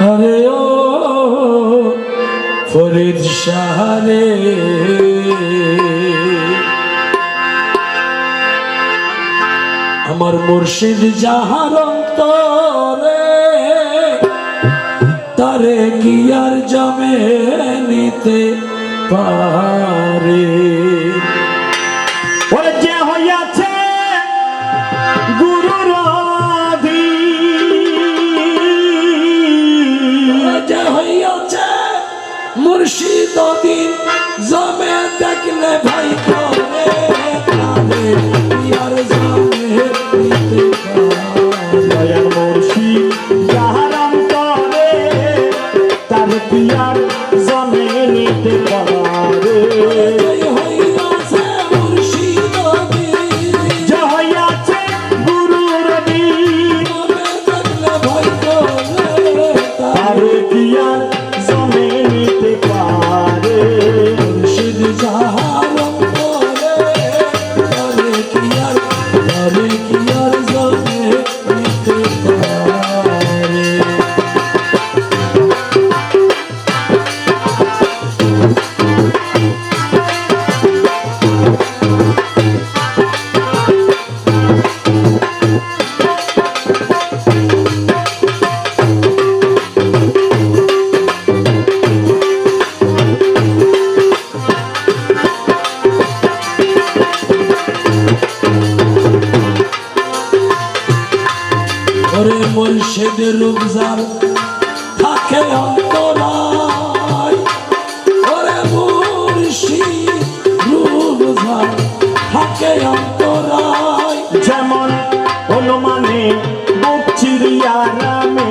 আরে ও ফরিদ শাহরে আমার মুর্শিদ যাহার অন্তরে তারে কি আর জমে নিতে পারে? ওরে মুর্শিদ দিন জমে দেখলে ভাই করে ওরে মুর্শিদের রূপজার থাকে অন্তরায়। ওরে মুর্শিদ রূপজার থাকে অন্তরায়। যেমন অনুমানে বুক চিরিয়া নামে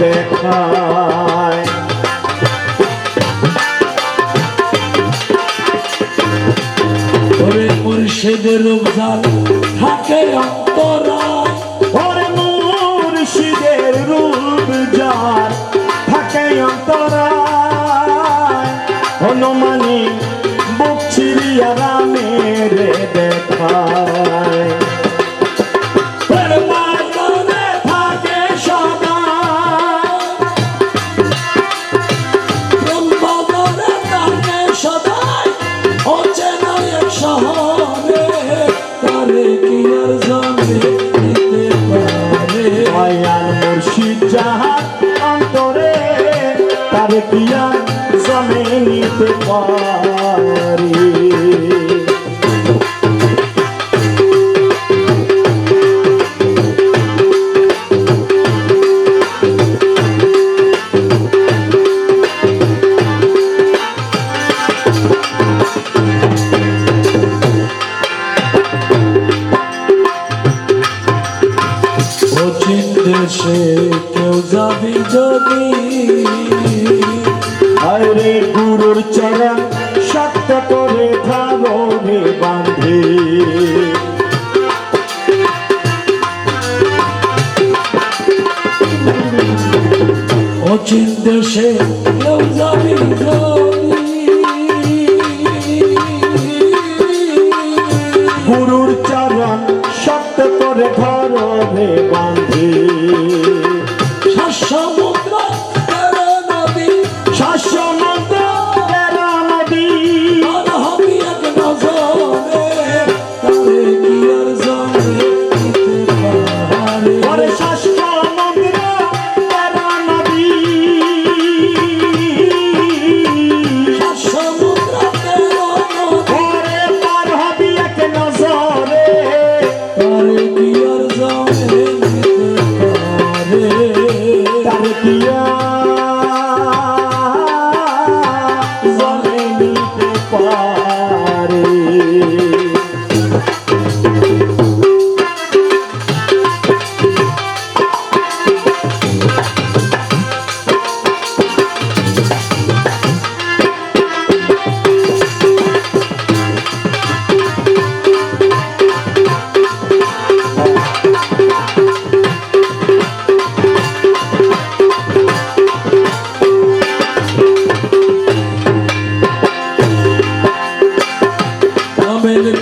দেখায় ওরে মুর্শিদের রূপজার থাকে অন্তরায়। হনুমানি বুক চিরিয়া রামে রে দেখায়। ওরে মাতনে থাকে সদা ব্রহ্মদরে থাকে সদাই অচেনা এক শহরে তারে কি আর জমে নিতে পারে দয়াল মুর্শিদ যাহার অন্তরে তার পিয়া জমে নিতে পারি অচিন দেশে কেউ যাবি যদি আরে গুরুর চরণ শক্ত করে ধারণে বাঁধে। অচিন দেশে কেউ যাবি গুরুর চরণ শক্ত করে ধরণে বাঁধে। নদী show me.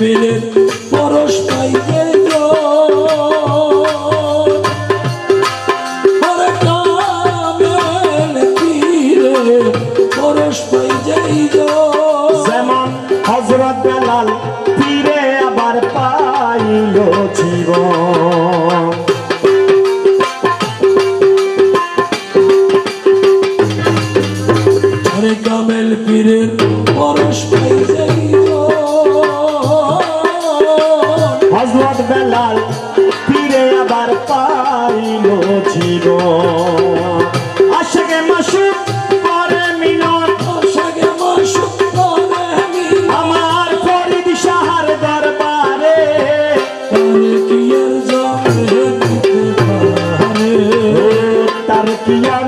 বেলের পরশ পাইবে পরশ পাই যাই যেমন হজরত বেলাল তীরে আবার পাইল জীবন। পরশ я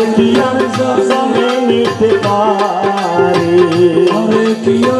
আর কি আর জন্মে নিতে পারে আর কি আর